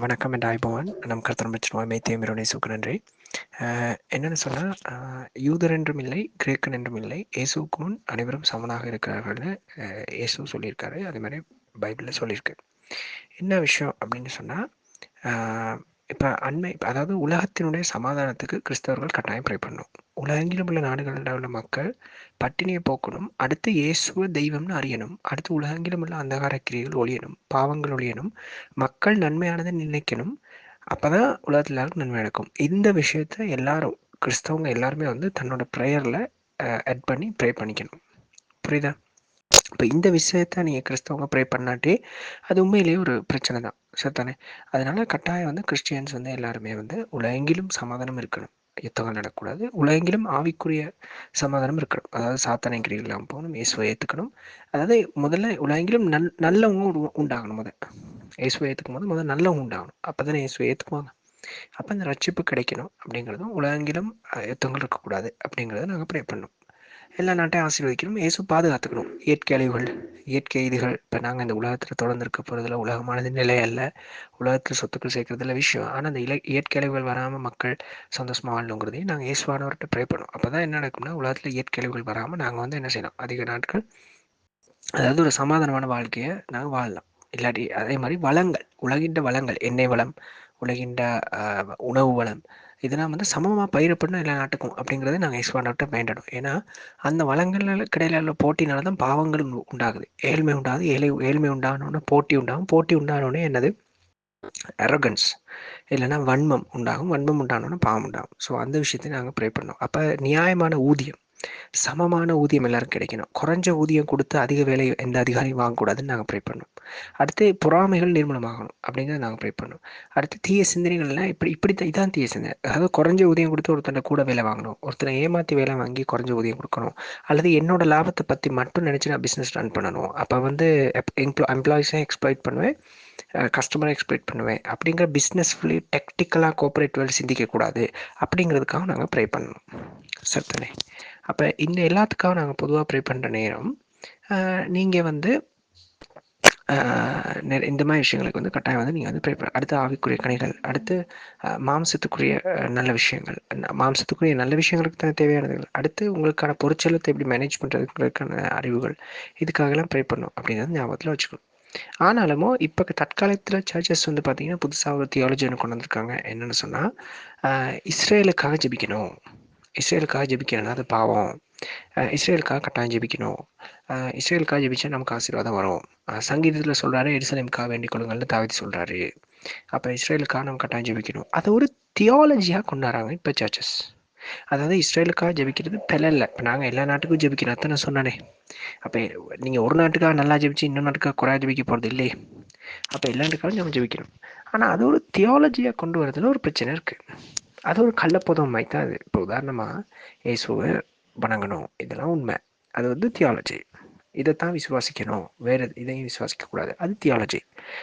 வணக்கம் என்ற ஆய்பவன். நம் கருத்தரம் மேத்தியம் மைத்தியமிரோனை சுக்கு நன்றி. என்னென்னு சொன்னால் யூதர் என்றும் இல்லை கிரேக்கன் என்றும் இல்லை இயேசுவுக்கு முன் அனைவரும் சமனாக இருக்கிறார்கள்னு இயேசு சொல்லியிருக்காரு. அதே மாதிரி பைபிளில் சொல்லியிருக்கு. என்ன விஷயம் அப்படின்னு சொன்னால் இப்போ அண்மை அதாவது உலகத்தினுடைய சமாதானத்துக்கு கிறிஸ்தவர்கள் கட்டாயம் ப்ரை பண்ணணும். உலகெங்கிலும் உள்ள நாடுகளில் உள்ள மக்கள் பட்டினியை போக்கணும். அடுத்து இயேசுவ தெய்வம்னு அறியணும். அடுத்து உலகெங்கிலும் உள்ள அந்தகார கிரியைகள் ஒழியணும். பாவங்கள் ஒழியணும். மக்கள் நன்மையானதை நினைக்கணும். அப்போ தான் உலகத்தில் எல்லாருக்கும் நன்மை நடக்கும். இந்த விஷயத்த எல்லாரும் கிறிஸ்தவங்க எல்லாருமே வந்து தன்னோட ப்ரேயரில் அட் பண்ணி ப்ரே பண்ணிக்கணும். புரியுதா? இப்போ இந்த விஷயத்த நீங்கள் கிறிஸ்தவங்க ப்ரே பண்ணாட்டி அது உண்மையிலேயே ஒரு பிரச்சனை தான். சரிதானே? அதனால கட்டாயம் வந்து கிறிஸ்டியன்ஸ் வந்து எல்லாருமே வந்து உலகெங்கிலும் சமாதானம் இருக்கணும். யுத்தங்கள் நடக்கக்கூடாது. உலகெங்கிலும் ஆவிக்குரிய சமாதானம் இருக்கணும். அதாவது சாத்தனை கிரிகளாம் போகணும் இயேசுவை ஏற்றுக்கணும் அதாவது முதல்ல உலகெங்கிலும் நல் நல்லவங்க உண்டாகணும் முதல். இயேசுவை ஏற்றுக்கும் போது முதல்ல நல்லவங்க உண்டாகணும். அப்போ தானே இயேசுவை ஏற்றுக்குவாங்க அப்போ இந்த ரட்சிப்பு கிடைக்கணும் அப்படிங்கிறதும் உலகெங்கிலும் யுத்தங்கள் இருக்கக்கூடாது அப்படிங்கிறத நாங்கள் ப்ரே பண்ணோம் எல்லா நாட்டையும் ஆசீர்வதிக்கணும் இயேசு பாதுகாத்துக்கணும். இயற்கை அழிவுகள் இயற்கை இதுகள் இப்போ நாங்கள் இந்த உலகத்தில் தொடர்ந்து இருக்க போகிறதுல உலகமானது நிலை அல்ல. உலகத்தில் சொத்துக்கள் சேர்க்கறதுல விஷயம். ஆனால் அந்த இலை இயற்கை அழிவுகள் வராமல் மக்கள் சந்தோஷமாக வாழணுங்கிறதையும் நாங்கள் இயேசுவானவர்கிட்ட ப்ரே பண்ணோம். அப்போ தான் என்ன நடக்கும்னா உலகத்தில் இயற்கை அழிவுகள் வராமல் நாங்கள் வந்து என்ன செய்யலாம்? அதிக நாட்கள் அதாவது ஒரு சமாதானமான வாழ்க்கையை நாங்கள் வாழலாம். இல்லாட்டி அதே மாதிரி வளங்கள் உலகின்ற வளங்கள் எண்ணெய் வளம் உலகின்ற உணவு வளம் இதெல்லாம் வந்து சமமாக பயிரப்படணும் எல்லா நாட்டுக்கும் அப்படிங்கிறத நாங்கள் இஸ்வாண்டர்கிட்ட வேண்டணும் ஏன்னா அந்த வளங்களுக்கு இடையில உள்ள போட்டினால தான் பாவங்கள் உண்டாகுது. ஏழ்மை உண்டாகுது ஏழை ஏழ்மை உண்டானோடனே போட்டி உண்டாகும். போட்டி உண்டானோடனே என்னது? அரகன்ஸ் இல்லைன்னா வன்மம் உண்டாகும். வன்மம் உண்டானோன்னா பாவம் உண்டாகும். ஸோ அந்த விஷயத்தை நாங்கள் ப்ரே பண்ணோம். அப்போ நியாயமான ஊதியம். சமமான ஊதியம் எல்லாருக்கும் கிடைக்கணும். குறைஞ்ச ஊதியம் கொடுத்து அதிக வேலை எந்த அதிகாரியும் வாங்கக்கூடாதுன்னு நாங்கள் ப்ரே பண்ணோம். அடுத்து பொறாமைகள் நிர்மூலமாகணும் அப்படிங்கிறத நாங்கள் ப்ரே பண்ணோம். அடுத்து தீய சிந்தனைகள்லாம் இப்படி இப்படி தான் இதான் தீய சிந்தனை. அதாவது குறைஞ்ச ஊதியம் கொடுத்து ஒருத்தனை கூட வேலை வாங்கணும். ஒருத்தனை ஏமாற்றி வேலை வாங்கி குறைஞ்ச ஊதியம் கொடுக்கணும். அல்லது என்னோட லாபத்தை பற்றி மட்டும் நினச்சி நான் பிஸ்னஸ் ரன் பண்ணணும். அப்போ வந்து எம்ப்ளா எம்ப்ளாயிஸையும் எக்ஸ்ப்ளாய்ட் பண்ணுவேன். கஸ்டமரை எக்ஸ்பெக்ட் பண்ணுவேன். அப்படிங்கிற பிஸ்னஸ் ஃபுல்லி டெக்டிக்கலாக கோஆப்ரேட் வேலை சிந்திக்கக்கூடாது அப்படிங்கிறதுக்காக நாங்கள் ப்ரே பண்ணணும் சரிதானே அப்போ இந்த எல்லாத்துக்காக நாங்கள் பொதுவாக ப்ரே பண்ணுற நேரம் நீங்கள் வந்து இந்த மாதிரி விஷயங்களுக்கு வந்து கட்டாயம் வந்து நீங்கள் வந்து ப்ரே பண்ண அடுத்து ஆவிக்குரிய கனிகள் அடுத்து மாம்சத்துக்குரிய நல்ல விஷயங்கள். மாம்சத்துக்குரிய நல்ல விஷயங்களுக்கு தான் தேவையானதுகள். அடுத்து உங்களுக்கான பொருட்செலத்தை எப்படி மேனேஜ் பண்ணுறதுக்கான அறிவுகள் இதுக்காகலாம் ப்ரே பண்ணும் அப்படிங்கிறது ஞாபகத்தில் வச்சுக்கணும். ஆனாலுமோ இப்போ தற்காலத்தில் சர்ச்சஸ் வந்து பார்த்தீங்கன்னா புதுசாக ஒரு தியாலஜி ஒன்று கொண்டு வந்திருக்காங்க. என்னென்னு சொன்னால் இஸ்ரேலுக்காக ஜெபிக்கணும். இஸ்ரேலுக்காக ஜபிக்கணும்னா அது பாவம். இஸ்ரேலுக்காக கட்டாயம் ஜெபிக்கணும். இஸ்ரேலுக்காக ஜெபிச்சா நமக்கு ஆசீர்வாதம் வரும். சங்கீதத்தில் சொல்கிறாரு எருசலேமுக்காக வேண்டிக் கொள்ளுங்கள்னு தாவித்து சொல்கிறாரு அப்போ இஸ்ரேலுக்காக நம்ம கட்டாயம் ஜெபிக்கணும். அதை ஒரு தியாலஜியாக கொண்டாடுறாங்க இப்போ சர்ச்சஸ் அதாவது இஸ்ரேலுக்காக ஜெபிக்கிறது பிழை இல்லை இப்போ நாங்கள் எல்லா நாட்டுக்கும் ஜெபிக்கணும் அத்தனை நான் சொன்னானே. அப்போ நீங்கள் ஒரு நாட்டுக்காக நல்லா ஜெபிச்சு இன்னொரு நாட்டுக்காக குறையா ஜெபிக்க போகிறது இல்லையே. அப்போ எல்லா நாட்டுக்காகவும் நம்ம ஜெபிக்கணும். ஆனால் அது ஒரு தியாலஜியாக கொண்டு வரதுல ஒரு பிரச்சனை இருக்குது அது ஒரு கள்ளப்போதம் மாதிரி தான் அது. இப்போ உதாரணமாக ஏசுவை வணங்கணும். இதெல்லாம் உண்மை. அது வந்து தியாலஜி இதைத்தான் விசுவாசிக்கணும். வேறு இதையும் விசுவாசிக்கக்கூடாது. அது தியாலஜி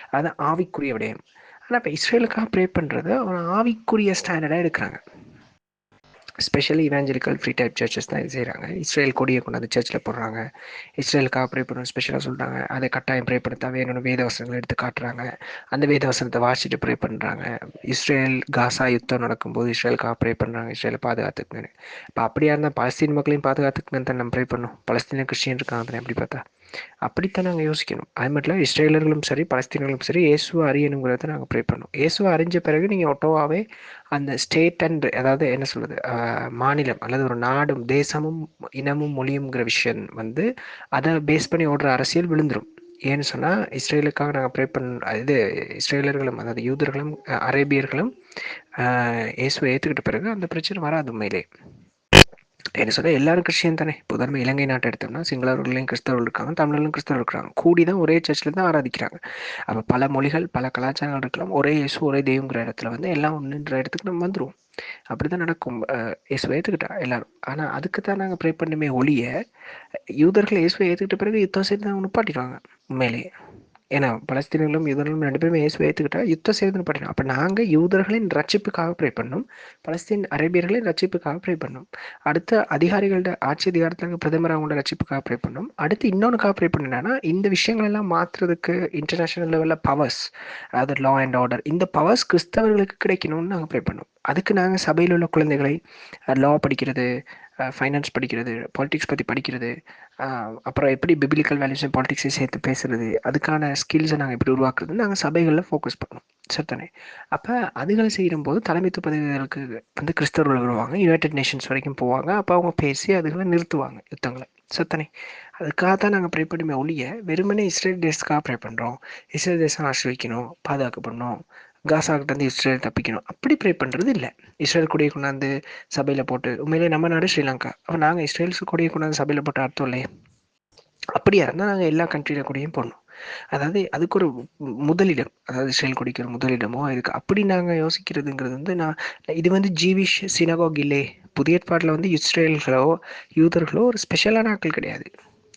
அது ஆவிக்குரிய விடயம். ஆனால் இப்போ இஸ்ரேலுக்காக ப்ரே பண்ணுறது ஒரு ஆவிக்குரிய ஸ்டாண்டர்டாக எடுக்கிறாங்க. Specially evangelical free type churches தான் இது செய்கிறாங்க இஸ்ரேல் கொடியை கொண்டாந்து சர்ச்சில் போடுறாங்க. இஸ்ரேலுக்காக ப்ரே பண்ணணும் ஸ்பெஷலாக சொல்கிறாங்க அதை கட்டாயம் ப்ரே பண்ண வேணும்னு வேதவசனங்கள் எடுத்து காட்டுறாங்க. அந்த வேதவசனத்தை வாசிச்சுட்டு ப்ரே பண்ணுறாங்க இஸ்ரேல் காசா யுத்தம் நடக்கும்போது இஸ்ரேலுக்காக ப்ரே பண்ணுறாங்க இஸ்ரேலை பாதுகாத்துக்குங்கன்னு. இப்போ அப்படியா இருந்தால் பலஸ்தீன் மக்களையும் பாதுகாத்துக்குங்கன்னு தான் நம்ம ப்ரே பண்ணோம் பலஸ்தீன கிறிஸ்டின் இருக்காங்க தானே எப்படி பார்த்தா? அப்படித்தான் நாங்கள் யோசிக்கணும். அது மட்டும் இல்லை இஸ்ரேலர்களும் சரி பலஸ்தீனர்களும் சரி இயேசுவை அறியணுங்கிறத நாங்கள் ப்ரே பண்ணோம் இயேசுவை அறிஞ்ச பிறகு நீங்கள் ஒட்டோவாவே அந்த ஸ்டேட் அண்ட் அதாவது என்ன சொல்வது மாநிலம் அல்லது ஒரு நாடும் தேசமும் இனமும் மொழியுங்கிற விஷயம் வந்து அதை பேஸ் பண்ணி ஓடுற அரசியல் விழுந்துடும் ஏன்னு சொன்னால் இஸ்ரேலுக்காக நாங்கள் ப்ரே பண்ண இது இஸ்ரேலர்களும் அதாவது யூதர்களும் அரேபியர்களும் இயேசுவை ஏற்றுக்கிட்ட பிறகு அந்த பிரச்சனை வராது உண்மையிலே. என்ன சொல்ல எல்லாரும் கிறிஸ்டியன் தானே? இப்போ இலங்கை நாட்டை எடுத்தோம்னா சிங்களவர்களையும் கிறிஸ்தவர்கள் இருக்காங்க தமிழர்களும் கிறிஸ்தவர்கள் இருக்காங்க. கூடி தான் ஒரே சர்ச்சில் தான் ஆராதிக்கிறாங்க. அப்போ பல மொழிகள் பல கலாச்சாரங்கள் இருக்கலாம். ஒரே இயேசு ஒரே தெய்வங்கிற இடத்துல வந்து எல்லாம் ஒன்றுன்ற இடத்துக்கு நம்ம வந்துடுவோம் அப்படி தான் நடக்கும் இயேசுவை ஏற்றுக்கிட்டா எல்லாரும். ஆனால் அதுக்கு தான் நாங்கள் ப்ரே பண்ணுமே ஒளிய யூதர்கள் இயேசுவை ஏற்றுக்கிட்ட பிறகு யுத்தம் சேர்ந்து அவங்க நிப்பாட்டிடுவாங்க உண்மையிலேயே. ஏன்னா பலஸ்தீனர்களும் யூதர்களும் ரெண்டு பேருமே இயேசு ஏற்றுக்கிட்டா யுத்தம் செய்வதுன்னு படிக்கணும் அப்போ நாங்கள் யூதர்களின் ரட்சிப்புக்காக ப்ரே பண்ணோம். பலஸ்தீன் அரேபியர்களின் ரட்சிப்புக்காக ப்ரே பண்ணோம். அடுத்த அதிகாரிகளோட ஆட்சி அதிகாரத்தில் பிரதமர் அவங்களோட ரட்சிப்புக்காக ப்ரே பண்ணோம். அடுத்து இன்னொன்றுக்காக ப்ரே பண்ணனா இந்த விஷயங்கள் எல்லாம் மாற்றுறதுக்கு இன்டர்நேஷனல் லெவலில் பவர்ஸ் அதாவது லா அண்ட் ஆர்டர் இந்த பவர்ஸ் கிறிஸ்தவர்களுக்கு கிடைக்கணும்னு நாங்கள் ப்ரே பண்ணோம். அதுக்கு நாங்கள் சபையில் உள்ள குழந்தைகளை லா படிக்கிறது ஃபைனான்ஸ் படிக்கிறது பாலிட்டிக்ஸ் பற்றி படிக்கிறது அப்புறம் எப்படி பிபிலிக்கல் வேல்யூஸையும் பாலிட்டிக்ஸையும் சேர்த்து பேசுகிறது அதுக்கான ஸ்கில்ஸை நாங்கள் எப்படி உருவாக்குறது நாங்கள் சபைகளில் ஃபோக்கஸ் பண்ணோம் சரித்தானே அப்போ அதுகளை செய்யும்போது தலைமைத்துவ பதவிகளுக்கு வந்து கிறிஸ்தவர்கள் வருவாங்க. யுனைடெட் நேஷன்ஸ் வரைக்கும் போவாங்க. அப்போ அவங்க பேசி அதுகளை நிறுத்துவாங்க யுத்தங்களை. சத்தனை அதுக்காக தான் நாங்கள் ப்ரே பண்ணுமே ஒழிய வெறுமனே இஸ்ரேல் தேசத்துக்காக ப்ரே பண்ணுறோம் இஸ்ரேல் தேசம் ஆசிரியக்கணும் பாதுகாக்கப்படணும். காசாக்கிட்டேருந்து இஸ்ரேல் தப்பிக்கணும். அப்படி ப்ரே பண்ணுறது இல்லை. இஸ்ரேல் கொடியை கொண்டாந்து சபையில் போட்டு உண்மையிலே நம்ம நாடு ஸ்ரீலங்கா. அப்போ நாங்கள் இஸ்ரேல்ஸ் கொடியை கொண்டாந்து சபையில் போட்டு அர்த்தம் இல்லையே? அப்படியா இருந்தால் நாங்கள் எல்லா கண்ட்ரியில கூடயும் போடணும். அதாவது அதுக்கு ஒரு முதலிடம். அதாவது இஸ்ரேல் கொடிக்கு ஒரு முதலிடமோ இதுக்கு அப்படி நாங்கள் யோசிக்கிறதுங்கிறது வந்து நான் இது வந்து ஜீவிஷ் சினகோக் இல்லை. புதிய ஏற்பாட்டில் வந்து இஸ்ரேல்களோ யூதர்களோ ஒரு ஸ்பெஷலான ஆட்கள் கிடையாது.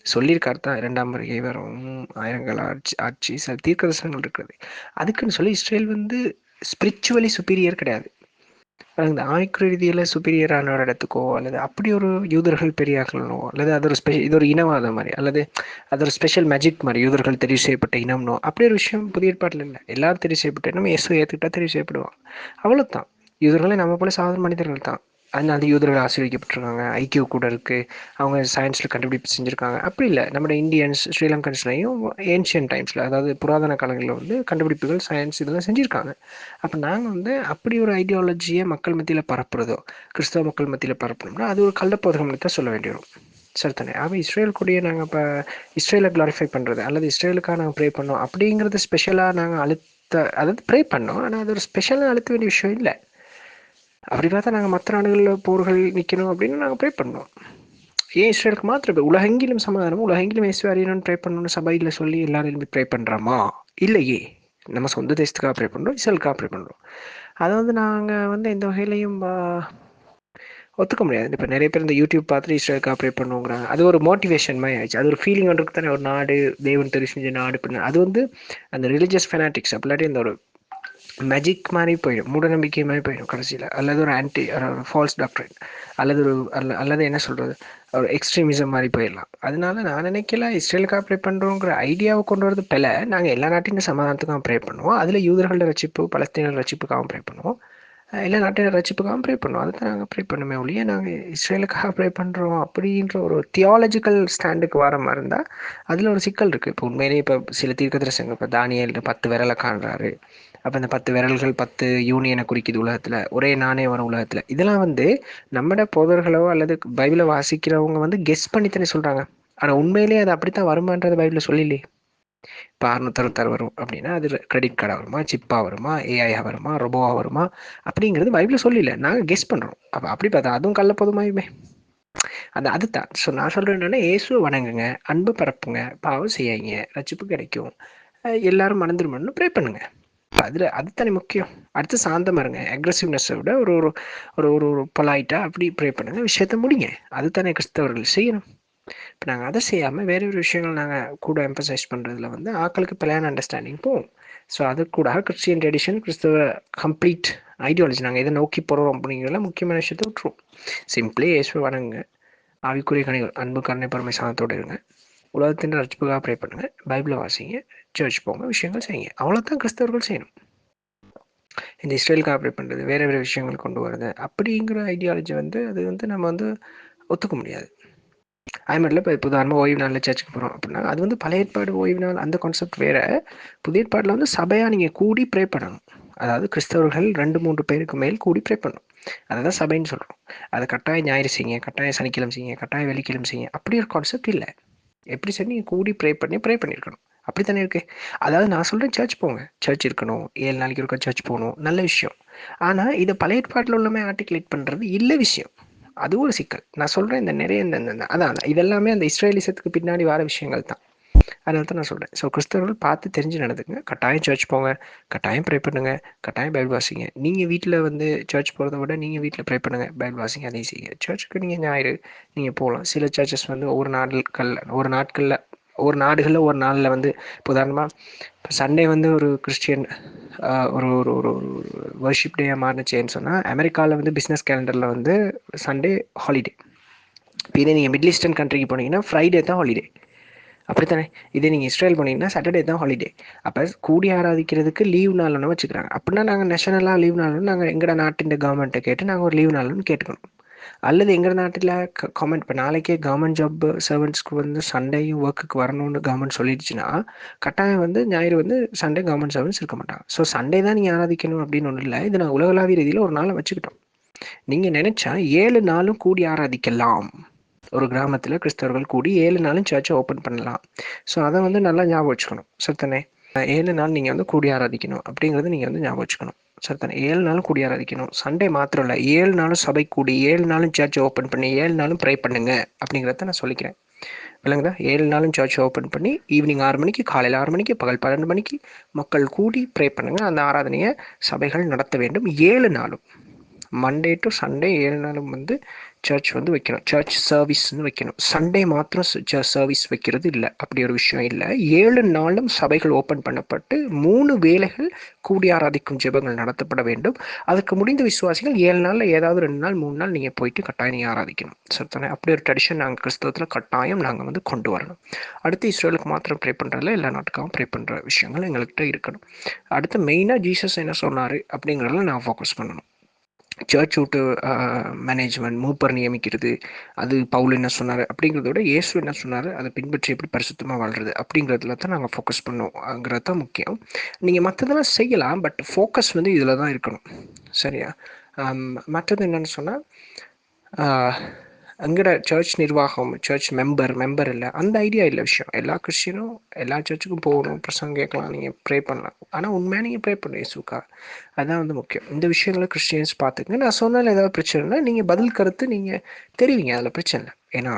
சொல்லியிருக்கார் தான் இரண்டாம் வருகை வரும் ஆயிரங்கள் ஆட்சி ஆட்சி சில தீர்க்கதர்சனங்கள் இருக்கிறது. அதுக்குன்னு சொல்லி இஸ்ரேல் வந்து ஸ்பிரிச்சுவலி சுப்பீரியர் கிடையாது. அந்த ஆய்க்கு ரீதியில் சுப்பீரியரான ஒரு இடத்துக்கோ அல்லது அப்படி ஒரு யூதர்கள் பெரியார்களோ அல்லது அது ஒரு ஸ்பெ இது ஒரு இனவாதம் மாதிரி அல்லது அது ஒரு ஸ்பெஷல் மேஜிக் மாதிரி யூதர்கள் தெரிவு செய்யப்பட்ட இனம்னோ அப்படி ஒரு விஷயம் புதிய ஏற்பாட்டில் இல்லை. எல்லாரும் தெரிவு செய்யப்பட்ட இனம் இயேசு ஏற்றுக்கிட்டா தெரிவு செய்யப்படுவாங்க. அவ்வளோதான் யூதர்களே நம்ம போல சாதாரண மனிதர்கள் தான். அதனால அந்த யூதர்கள் ஆசீர்வதிக்கப்பட்டிருக்காங்க. ஐக்கிய கூட இருக்குது அவங்க சயின்ஸில் கண்டுபிடிப்பு செஞ்சுருக்காங்க. அப்படி இல்லை. நம்ம இந்தியன்ஸ் ஸ்ரீலங்கன்ஸ்லையும் ஏன்ஷியன் டைம்ஸில் அதாவது புராதன காலங்களில் வந்து கண்டுபிடிப்புகள் சயின்ஸ் இதெல்லாம் செஞ்சுருக்காங்க. அப்போ நாங்கள் வந்து அப்படி ஒரு ஐடியாலஜியை மக்கள் மத்தியில் பரப்புறதோ கிறிஸ்தவ மக்கள் மத்தியில் பரப்பணும்னா அது ஒரு கள்ளப்போதகம்னு தான் சொல்ல வேண்டியிருக்கும் சரி தானே. அப்போ இஸ்ரேல் கூடயே நாங்கள் இப்போ இஸ்ரேலை க்ளாரிஃபை பண்ணுறது அல்லது இஸ்ரேலுக்காக நாங்கள் ப்ரே பண்ணோம் அப்படிங்கிறது ஸ்பெஷலாக நாங்கள் அழுத்த அதாவது ப்ரே பண்ணோம். ஆனால் அது ஒரு ஸ்பெஷலாக அழுத்த வேண்டிய விஷயம் இல்லை. அப்படி பார்த்தா நாங்கள் மற்ற நாடுகளில் போர்கள் நிற்கணும் அப்படின்னு நாங்கள் ப்ரே பண்ணோம். ஏன் இஸ்ரேலுக்கு மாத்திரம் உலகெங்கிலும் சமாதானம் உலகெங்கிலும் இயேசு அறியணும்னு ப்ரே பண்ணணும்னு சபையில் சொல்லி எல்லாரும் ப்ரே பண்ணுறோமா இல்லையே. நம்ம சொந்த தேசத்துக்காக ப்ரே பண்ணுறோம் இஸ்ரேலுக்காக ப்ரே பண்ணுறோம் அதை வந்து நாங்கள் வந்து எந்த வகையிலையும் ஒத்துக்க முடியாது. இப்போ நிறைய பேர் இந்த யூடியூப் பார்த்துட்டு இஸ்ரேலுக்காக ப்ரே பண்ணுவோங்கிறாங்க. அது ஒரு மோட்டிவேஷன் மாதிரி ஆயிடுச்சு. அது ஒரு ஃபீலிங் ஒன்றுக்கு தானே ஒரு நாடு தேவன் தெரிஞ்ச நாடு பண்ண அது வந்து அந்த ரிலிஜியஸ் ஃபெனாட்டிக்ஸ் அப்படிலாட்டி இந்த ஒரு மேஜிக் மாதிரி போயிடும். மூடநம்பிக்கை மாதிரி போயிடும் கடைசியில். அல்லது ஒரு ஆன்டி ஒரு ஃபால்ஸ் டாக்டர் அல்லது ஒரு அல்ல அல்லது என்ன சொல்கிறது ஒரு எக்ஸ்ட்ரீமிசம் மாதிரி போயிடலாம். அதனால நான் நினைக்கல இஸ்ரேலுக்கு அப்ளை பண்ணுறோங்கிற ஐடியாவை கொண்டு வரது பில. நாங்கள் எல்லா நாட்டின் சமாதானத்துக்கும் ப்ரே பண்ணுவோம். அதில் யூதர்களோட ரசிப்பு பலஸ்தீனர் ரசிப்புக்காக ப்ரே பண்ணுவோம். எல்லா நாட்டின ரசிப்புக்காக ப்ரே பண்ணுவோம். அதை தான் நாங்கள் ப்ரே பண்ணுமே ஒழிய நாங்கள் இஸ்ரேலுக்காக ப்ரே பண்ணுறோம் அப்படின்ற ஒரு தியாலஜிக்கல் ஸ்டாண்டுக்கு வர மாதிரி இருந்தால் அதில் ஒரு சிக்கல் இருக்குது இப்போ உண்மையிலேயே இப்போ சில தீர்க்க தரிசனங்கள் இப்போ தானியல் பத்து விரலை காண்றாரு. அப்போ இந்த பத்து விரல்கள் பத்து யூனியனை குறிக்குது உலகத்தில். ஒரே நானே வரும் உலகத்தில். இதெல்லாம் வந்து நம்மட போதர்களோ அல்லது பைபிளை வாசிக்கிறவங்க வந்து கெஸ் பண்ணித்தானே சொல்கிறாங்க ஆனால் உண்மையிலேயே அது அப்படித்தான் வருமானது பைபிளில் சொல்லலையே இப்போ அறுநூத்தறுபத்தாறு வரும் அப்படின்னா அது கிரெடிட் கார்டாக வருமா சிப்பாக வருமா ஏஐயாக வருமா ரொபோவாக வருமா அப்படிங்கிறது பைபிளில் சொல்லல நாங்கள் கெஸ் பண்ணுறோம் அப்போ அப்படி பார்த்தா அதுவும் கள்ள போதுமாயுமே. அது அதுதான். ஸோ நான் சொல்கிறேன் என்னென்னா இயேசுவை வணங்குங்க அன்பு பரப்புங்க பாவம் செய்யாங்க ரச்சிப்பு கிடைக்கும். எல்லாரும் மணந்துருமன்னு ப்ரே பண்ணுங்கள் அதில் அது தானே முக்கியம். அடுத்து சாந்தமாக இருங்க அக்ரஸிவ்னஸை விட ஒரு ஒரு ஒரு ஒரு ஒரு பொலாயிட்டாக அப்படி ப்ரே பண்ணுங்கள் விஷயத்த முடிங்க. அதுதானே கிறிஸ்தவர்கள் செய்யணும். இப்போ நாங்கள் அதை செய்யாமல் வேறு ஒரு விஷயங்கள் நாங்கள் கூட எம்பசைஸ் பண்ணுறதுல வந்து ஆக்களுக்கு பிளான் அண்டர்ஸ்டாண்டிங் போகும். ஸோ அது கூட கிறிஸ்டியன் ட்ரெடிஷன் கிறிஸ்தவ கம்ப்ளீட் ஐடியாலஜி நாங்கள் எதை நோக்கி போகிறோம் அப்படிங்கிறத முக்கியமான விஷயத்தை விட்டுருவோம். சிம்பிளி இயேசுவை வணங்குங்க. ஆவிக்குரிய கணிகள் அன்பு கருணை பெருமை சாதத்தோடு இருங்க. உலகத்தின் ரட்சிப்புக்காக ப்ரே பண்ணுங்க. பைபிளை வாசிங்க. சர்ச் போங்க. விஷயங்கள் செய்யுங்க. அவ்வளோதான் கிறிஸ்தவர்கள் செய்யணும். இந்த இஸ்ரேலுக்காக ப்ரே பண்ணுறது வேறு வேறு விஷயங்கள் கொண்டு வரது அப்படிங்கிற ஐடியாலஜி வந்து அது வந்து நம்ம வந்து ஒத்துக்க முடியாது. அதே இப்போ உதாரணமாக ஓய்வு நாளில் சர்ச்சுக்கு போகிறோம் அப்படின்னா அது வந்து பழைய ஏற்பாடு ஓய்வு நாள் அந்த கான்செப்ட் வேறு. புதிய ஏற்பாட்டில் வந்து சபையாக நீங்கள் கூடி ப்ரே பண்ணணும். அதாவது கிறிஸ்தவர்கள் ரெண்டு மூன்று பேருக்கு மேல் கூடி ப்ரே பண்ணணும். அதை தான் சபைன்னு சொல்கிறோம் அது கட்டாயம் ஞாயிறு செய்யுங்க கட்டாயம் சனிக்கிழமை செய்யுங்க கட்டாயம் வெள்ளிக்கிழமை செய்யுங்க. அப்படி ஒரு கான்செப்ட் இல்லை. எப்படி சரி நீங்கள் கூடி ப்ரே பண்ணி ப்ரே பண்ணியிருக்கணும். அப்படி தானே இருக்கு. அதாவது நான் சொல்கிறேன் சர்ச் போங்க. சர்ச் இருக்கணும். ஏழு நாளைக்கு இருக்க சர்ச் போகணும். நல்ல விஷயம். ஆனால் இதை பழைய ஏற்பாட்டில் உள்ளமே ஆர்டிகுலேட் பண்ணுறது இல்லை விஷயம். அது ஒரு சிக்கல். நான் சொல்கிறேன் இந்த நிறைய இந்த அதான். இதெல்லாமே அந்த இஸ்ரேலிசத்துக்கு பின்னாடி வர விஷயங்கள் தான். அதனால தான் நான் சொல்கிறேன் ஸோ கிறிஸ்தவர்கள் பார்த்து தெரிஞ்சு நடந்துங்க கட்டாயம் சர்ச் போங்க. கட்டாயம் ப்ரே பண்ணுங்க. கட்டாயம் பைபிள் வாசிங்க. நீங்கள் வீட்டில் வந்து சர்ச் போகிறத விட நீங்கள் வீட்டில் ப்ரே பண்ணுங்க. பைபிள் வாசிங்க அதையும் செய்யுங்க. சர்ச்சுக்கு நீங்கள் ஞாயிறு நீங்கள் போகலாம். சில சர்ச்சஸ் வந்து ஒவ்வொரு நாட்களில் ஒரு நாட்களில் ஒரு நாடுகளில் ஒரு நாளில் வந்து இப்போ உதாரணமாக இப்போ சண்டே வந்து ஒரு கிறிஸ்டியன் ஒரு ஒரு ஒரு வர்ஷிப் டேயாக மாறினுச்சேன்னு சொன்னால் அமெரிக்காவில் வந்து பிஸ்னஸ் கேலண்டரில் வந்து சண்டே ஹாலிடே இப்போ இதே நீங்கள் மிடில் ஈஸ்டர்ன் கண்ட்ரிக்கு போனீங்கன்னா ஃப்ரைடே தான் ஹாலிடே அப்படித்தானே? இதே நீங்கள் இஸ்ரேல் போனீங்கன்னா சாட்டர்டே தான் ஹாலிடே அப்போ கூடி ஆராதிக்கிறதுக்கு லீவ் நாள்னு வச்சுக்கிறாங்க. அப்படின்னா நாங்கள் நேஷனலாக லீவ் நாள்னு நாங்கள் எங்களோட நாட்டின் கவர்மெண்ட்டை கேட்டு நாங்கள் ஒரு லீவ் நாள்னு கேட்டுக்கணும். அல்லது எங்கள் நாட்டில் கவர்மெண்ட் இப்போ நாளைக்கே கவர்மெண்ட் ஜாப் சர்வெண்ட்ஸ்க்கு வந்து சண்டேயும் ஒர்க்குக்கு வரணும்னு கவர்மெண்ட் சொல்லிடுச்சுன்னா கட்டாயம் வந்து ஞாயிறு வந்து சண்டே கவர்மெண்ட் சர்வெண்ட்ஸ் இருக்க மாட்டாங்க. ஸோ சண்டே தான் நீங்கள் ஆராதிக்கணும் அப்படின்னு ஒன்றும் இல்லை. இது நான் உலகளாவிய ரீதியில் ஒரு நாளை வச்சுக்கிட்டோம். நீங்கள் நினச்சா ஏழு நாளும் கூடி ஆராதிக்கலாம். ஒரு கிராமத்தில் கிறிஸ்தவர்கள் கூடி ஏழு நாளும் சர்ச்சை ஓப்பன் பண்ணலாம். ஸோ அதை வந்து நல்லா ஞாபகம் வச்சுக்கணும். சத்தனே ஏழு நாள் நீங்கள் வந்து கூடி ஆராதிக்கணும். அப்படிங்கிறது நீங்கள் வந்து ஞாபகம் வச்சுக்கணும். சத்தனை ஏழு நாளும் கூடி ஆராதிக்கணும். சண்டே மாத்திரம் இல்லை. ஏழு நாளும் சபை கூடி ஏழு நாளும் சர்ச் ஓப்பன் பண்ணி ஏழு நாளும் ப்ரே பண்ணுங்க. அப்படிங்கிறத நான் சொல்லிக்கிறேன். இல்லைங்களா ஏழு நாளும் சர்ச் ஓப்பன் பண்ணி ஈவினிங் ஆறு மணிக்கு காலையில் ஆறு மணிக்கு பகல் பன்னெண்டு மணிக்கு மக்கள் கூடி ப்ரே பண்ணுங்க. அந்த ஆராதனையை சபைகள் நடத்த வேண்டும். ஏழு நாளும். மண்டே டு சண்டே ஏழு நாளும் வந்து சர்ச் வந்து வைக்கணும். சர்ச் சர்வீஸ்னு வைக்கணும். சண்டே மாத்திரம் சர்வீஸ் வைக்கிறது இல்லை. அப்படி ஒரு விஷயம் இல்லை. ஏழு நாளும் சபைகள் ஓப்பன் பண்ணப்பட்டு மூணு வேலைகள் கூடி ஆராதிக்கும் ஜெபங்கள் நடத்தப்பட வேண்டும். அதுக்கு முடிந்த விசுவாசிகள் ஏழு நாளில் ஏதாவது ரெண்டு நாள் மூணு நாள் நீங்கள் போயிட்டு கட்டாயம் நீங்கள் ஆராதிக்கணும். சரித்தானே அப்படி ஒரு ட்ரெடிஷன் நாங்கள் கிறிஸ்தவத்தில் கட்டாயம் நாங்கள் வந்து கொண்டு வரணும். அடுத்து இஸ்ரேலுக்கு மாத்திரம் ப்ரே பண்ணுறதில்ல எல்லா நாட்டுக்காகவும் ப்ரே பண்ணுற விஷயங்கள் எங்கள்கிட்ட இருக்கணும். அடுத்து மெயினாக ஜீசஸ் என்ன சொன்னார் அப்படிங்கிறதுல நான் ஃபோக்கஸ் பண்ணணும். சர்ச் விட்டு மேனேஜ்மெண்ட் மூப்பர் நியமிக்கிறது அது பவுல் என்ன சொன்னார் அப்படிங்கிறத விட இயேசு என்ன சொன்னார் அதை பின்பற்றி எப்படி பரிசுத்தமாக வாழ்றது அப்படிங்கிறதுல தான் நாங்கள் ஃபோக்கஸ் பண்ணுவோங்கிறது தான் முக்கியம். நீங்கள் மற்றதெல்லாம் செய்யலாம் பட் ஃபோக்கஸ் வந்து இதில் தான் இருக்கணும். சரியா? மற்றது என்னென்னு சொன்னால் அங்கட சர்ச் நிர்வாகம் சர்ச் மெம்பர் மெம்பர் இல்லை. அந்த ஐடியா இல்லை விஷயம். எல்லா கிறிஸ்டியனும் எல்லா சர்ச்சுக்கும் போகணும் பிரசங்கம் கேட்கலாம் நீங்கள் ப்ரே பண்ணலாம். ஆனால் உண்மையாக நீங்கள் ப்ரே பண்ணணும் இயேசுக்கா. அதுதான் வந்து முக்கியம். இந்த விஷயங்களை கிறிஸ்டியன்ஸ் பார்த்துக்கங்க. நான் சொன்னால ஏதாவது பிரச்சனைனா நீங்கள் பதில் கருத்து நீங்கள் தெரிவிங்க. அதில் பிரச்சனை இல்லை. ஏன்னா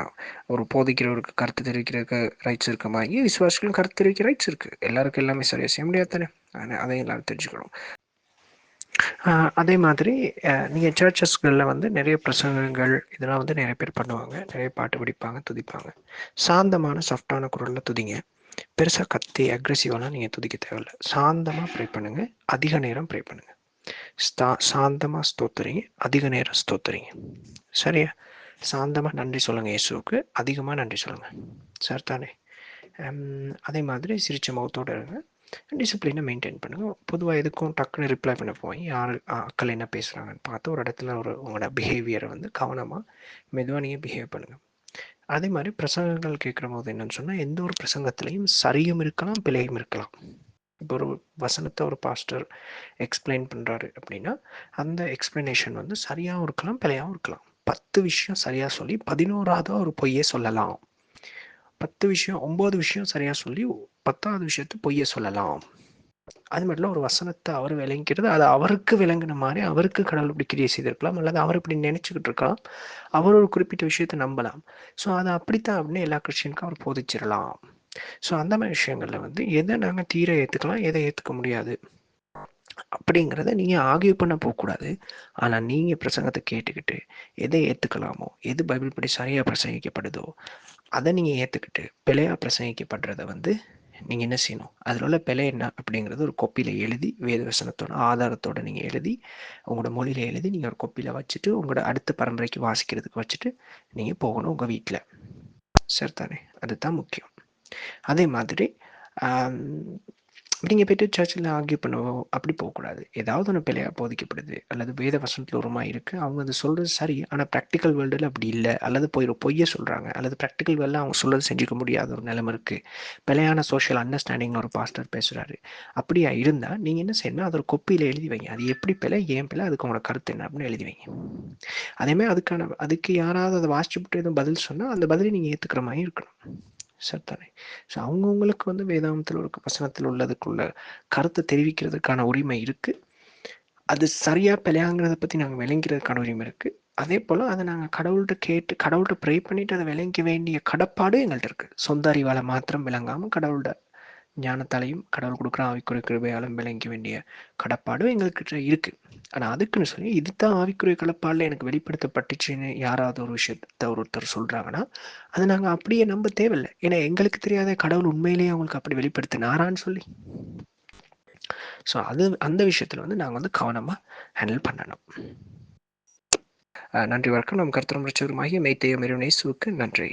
ஒரு போதிக்கிறவருக்கு கருத்து தெரிவிக்கிறதுக்கு ரைட்ஸ் இருக்க மாதிரி விசுவாசிகளும் கருத்து தெரிவிக்க ரைட்ஸ் இருக்குது எல்லாருக்கும் எல்லாமே சரியாக செய்ய முடியாது தானே? அதையும் எல்லாரும் தெரிஞ்சுக்கணும். அதே மாதிரி நீங்கள் சர்ச்சஸ்களில் வந்து நிறைய பிரசங்கங்கள் இதெல்லாம் வந்து நிறைய பேர் பண்ணுவாங்க. நிறைய பாட்டு பிடிப்பாங்க துதிப்பாங்க. சாந்தமான சாஃப்டான குரலில் துதிங்க. பெருசாக கத்தி அக்ரெசிவெலாம் நீங்கள் துதிக்க தேவையில்ல. சாந்தமாக ப்ரே பண்ணுங்கள் அதிக நேரம் ப்ரே பண்ணுங்கள் ஸ்தா சாந்தமாக ஸ்தோத்துறீங்க அதிக நேரம் ஸ்தோத்துறீங்க சரியா? சாந்தமாக நன்றி சொல்லுங்கள் இயேசுவுக்கு. அதிகமாக நன்றி சொல்லுங்கள் சார் தானே. அதே மாதிரி சிரிச்ச முகத்தோடு இருங்க. டிசிப்ளினை மெயின்டைன் பண்ணுங்கள் பொதுவாக எதுக்கும் டக்குன்னு ரிப்ளை பண்ண போய் யார் அக்கள் என்ன பேசுகிறாங்கன்னு பார்த்து ஒரு இடத்துல ஒரு உங்களோட பிஹேவியரை வந்து கவனமாக மெதுவாக நீங்கள் பிஹேவ் பண்ணுங்கள் அதே மாதிரி பிரசங்கங்கள் கேட்குற போது என்னன்னு சொன்னால் எந்த ஒரு பிரசங்கத்துலேயும் சரியும் இருக்கலாம் பிழையும் இருக்கலாம். இப்போ ஒரு வசனத்தை ஒரு பாஸ்டர் எக்ஸ்பிளைன் பண்ணுறாரு அப்படின்னா அந்த எக்ஸ்பிளனேஷன் வந்து சரியாகவும் இருக்கலாம் பிழையாகவும் இருக்கலாம். பத்து விஷயம் சரியாக சொல்லி பதினோராவது ஒரு பொய்யே சொல்லலாம். பத்து விஷயம் ஒம்பது விஷயம் சரியாக சொல்லி பத்தாவது விஷயத்த பொய்ய சொல்லலாம். அது மட்டும் ஒரு வசனத்தை அவர் விளங்கிக்கிறது. அது அவருக்கு விளங்கின மாதிரி அவருக்கு கடவுள் இப்படி கிரியை செய்திருக்கலாம். அல்லது அவர் இப்படி நினைச்சுக்கிட்டு இருக்கலாம். அவர் ஒரு குறிப்பிட்ட விஷயத்தை நம்பலாம். ஸோ அது அப்படித்தான் அப்படின்னு எல்லா கிறிஸ்டியனுக்கும் அவர் போதிச்சிடலாம். ஸோ அந்த மாதிரி விஷயங்களில் வந்து எதை நாங்கள் தீர ஏற்றுக்கலாம் எதை ஏற்றுக்க முடியாது அப்படிங்கிறத நீங்கள் ஆகிய பண்ண போகக்கூடாது. ஆனால் நீங்கள் பிரசங்கத்தை கேட்டுக்கிட்டு எதை ஏற்றுக்கலாமோ எது பைபிள் படி சரியாக பிரசங்கிக்கப்படுதோ அதை நீங்கள் ஏற்றுக்கிட்டு பிழையாக பிரசங்கிக்கப்படுறத வந்து நீங்கள் என்ன செய்யணும்? அதில் உள்ள பிழை என்ன? அப்படிங்கிறது ஒரு கொப்பியில் எழுதி வேதவசனத்தோட ஆதாரத்தோட நீங்கள் எழுதி உங்களோட மொழியில் எழுதி நீங்கள் ஒரு கொப்பியில் வச்சுட்டு உங்களோட அடுத்த பரம்பரைக்கு வாசிக்கிறதுக்கு வச்சுட்டு நீங்கள் போகணும் உங்கள் வீட்டில் சரிதானே? அதுதான் முக்கியம். அதே மாதிரி நீங்கள் போயிட்டு சர்ச்சில் ஆர்கியூ பண்ணவோ அப்படி போகக்கூடாது. ஏதாவது ஒன்று பிள்ளையாக போதிக்கப்படுது. அல்லது வேத வசனத்தில் உரமாக இருக்குது அவங்க அது சொல்கிறது சரி. ஆனால் ப்ராக்டிக்கல் வேர்ல்டில் அப்படி இல்லை. அல்லது போய் பொய்யை சொல்கிறாங்க அல்லது ப்ராக்டிக்கல் வேர்ல்டில் அவங்க சொல்கிறது செஞ்சுக்க முடியாத ஒரு நிலைமை இருக்குது பிழையான சோஷியல் அண்டர்ஸ்டாண்டிங்னு ஒரு பாஸ்டர் பேசுகிறாரு அப்படியா இருந்தால் நீங்கள் என்ன செய்யணும் அதை ஒரு கொப்பியில் எழுதி வைங்க. அது எப்படி பிழை? ஏன் பிழை? அதுக்கு உங்களோட கருத்து என்ன? அப்படின்னு எழுதி வைங்க. அதேமாதிரி அதுக்கான அதுக்கு யாராவது அதை வாசிச்சுட்டு எதுவும் பதில் சொன்னால் அந்த பதிலை நீங்கள் ஏற்றுக்கிற மாதிரி இருக்கணும். சரிதானே ஸோ அவங்கவுங்களுக்கு வந்து வேதாந்தத்தில் இருக்க வசனத்தில் உள்ளதுக்குள்ள கருத்தை தெரிவிக்கிறதுக்கான உரிமை இருக்குது அது சரியாக பிழையாங்கிறத பற்றி நாங்கள் விளங்கிறதுக்கான உரிமை இருக்குது அதே போல் அதை நாங்கள் கடவுள்கிட்ட கேட்டு கடவுள்கிட்ட ப்ரே பண்ணிவிட்டு அதை விளங்க வேண்டிய கடப்பாடு எங்கள்கிட்ட இருக்குது சொந்த அறிவால் மாத்திரம் விளங்காமல் கடவுள்கிட்ட ஞானத்தாலையும் கடவுள் கொடுக்குற ஆவிக்குரிய கிருபையாலும் விளங்க வேண்டிய கடப்பாடும் எங்கள்கிட்ட இருக்கு. ஆனால் அதுக்குன்னு சொல்லி இதுதான் ஆவிக்குரிய கடப்பாடில் எனக்கு வெளிப்படுத்தப்பட்டுச்சுன்னு யாராவது ஒரு விஷயத்த ஒருத்தர் சொல்றாங்கன்னா அதை நாங்கள் அப்படியே நம்ப தேவையில்லை. ஏன்னா எங்களுக்கு தெரியாத கடவுள் உண்மையிலேயே அவங்களுக்கு அப்படி வெளிப்படுத்தினாரான்னு சொல்லி. ஸோ அது அந்த விஷயத்துல வந்து நாங்கள் வந்து கவனமா ஹேண்டில் பண்ணணும். நன்றி வணக்கம். நம் கருத்தரம் ரட்சகருமாகிய மெய்த்தேயம் இறைவனேசுவுக்கு நன்றி.